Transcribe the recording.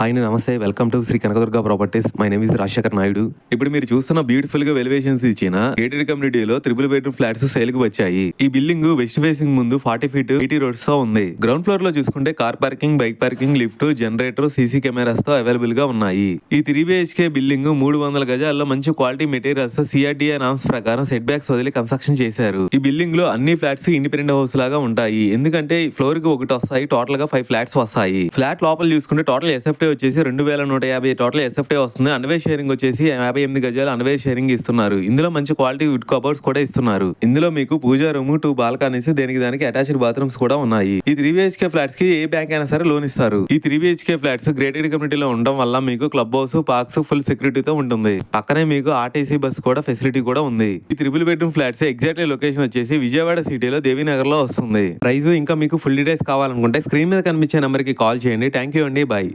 Hi నమస్తే. Welcome to Shri Kanakadurga properties my name is Rajasekhar Naidu. ఇప్పుడు మీరు చూస్తున్న బ్యూటిఫుల్గా వెలివేషన్స్ ఇచ్చిన గేటెడ్ కమ్యూనిటీలో త్రిపుల్ బెడ్రూమ్ ఫ్లాట్స్ సేల్కు వచ్చాయి. ఈ బిల్డింగ్ వెస్ట్ ఫేసింగ్ ముందు ఫార్టీ ఫీట్ ఎయిటీ రోడ్స్తో ఉంది. గ్రౌండ్ ఫ్లోర్లో చూసుకుంటే car parking bike parking lift generator CC కెమెరాస్తో అవైలబుల్గా ఉన్నాయి. ఈ త్రీ బిహెచ్కే బిల్డింగ్ మూడు వందల గజాల్లో మంచి క్వాలిటీ మెటీరియల్స్ సిఆర్డీఏ నామ్స్ ప్రకారం సెట్ బ్యాక్స్ వదిలి కన్స్ట్రక్షన్ చేశారు. ఈ బిల్డింగ్లో అన్ని ఫ్లాట్స్ ఇండిపెండెంట్ హౌస్ లాగా ఉంటాయి. ఎందుకంటే ఫ్లోర్కి ఒకటి వస్తాయి టోటల్గా ఫైవ్ ఫ్లాట్స్ వస్తాయి. ఫ్లాట్ లోపల చూసుకుంటే టోటల్ ఎస్ఎఫ్టీ వచ్చేసి రెండు వేల నూట యాభై టోటల్ ఎస్ఎఫ్టీ వస్తుంది. అన్వే షేరింగ్ వచ్చేసి యాభై ఎనిమిది గజాలు అన్వే షేరింగ్ ఇస్తున్నారు. ఇందులో మంచి క్వాలిటీ వుడ్ కబోర్డ్స్ కూడా ఇస్తున్నారు. ఇందులో మీకు పూజా రూమ్ టూ బాల్కనీస్ దేనికి దానికి అటాచ్డ్ బాత్రూమ్స్ కూడా ఉన్నాయి. ఈ త్రీ బిహెచ్కే ఫ్లాట్స్కి ఏ బ్యాంక్ అయినా సరే లోన్ ఇస్తారు. ఈ త్రీ బిహెచ్కే ఫ్లాట్స్ గ్రేటెడ్ కమ్యూనిటీలో ఉండడం వల్ల మీకు క్లబ్ హౌస్ పార్క్స్ ఫుల్ సెక్యూరిటీతో ఉంటుంది. పక్కనే మీకు ఆర్టీసీ బస్ కూడా ఫెసిలిటీ కూడా ఉంది. ఈ triple bedroom flats exactly location వచ్చేసి విజయవాడ సిటీలో దేవీనగర్లో వస్తుంది. ప్రైస్ ఇంకా మీకు ఫుల్ డీటెయిల్స్ కావాలనుకుంటే స్క్రీన్ మీద కనిపించే నెంబర్కి కాల్ చేయండి. థ్యాంక్ యూ అండి. బాయ్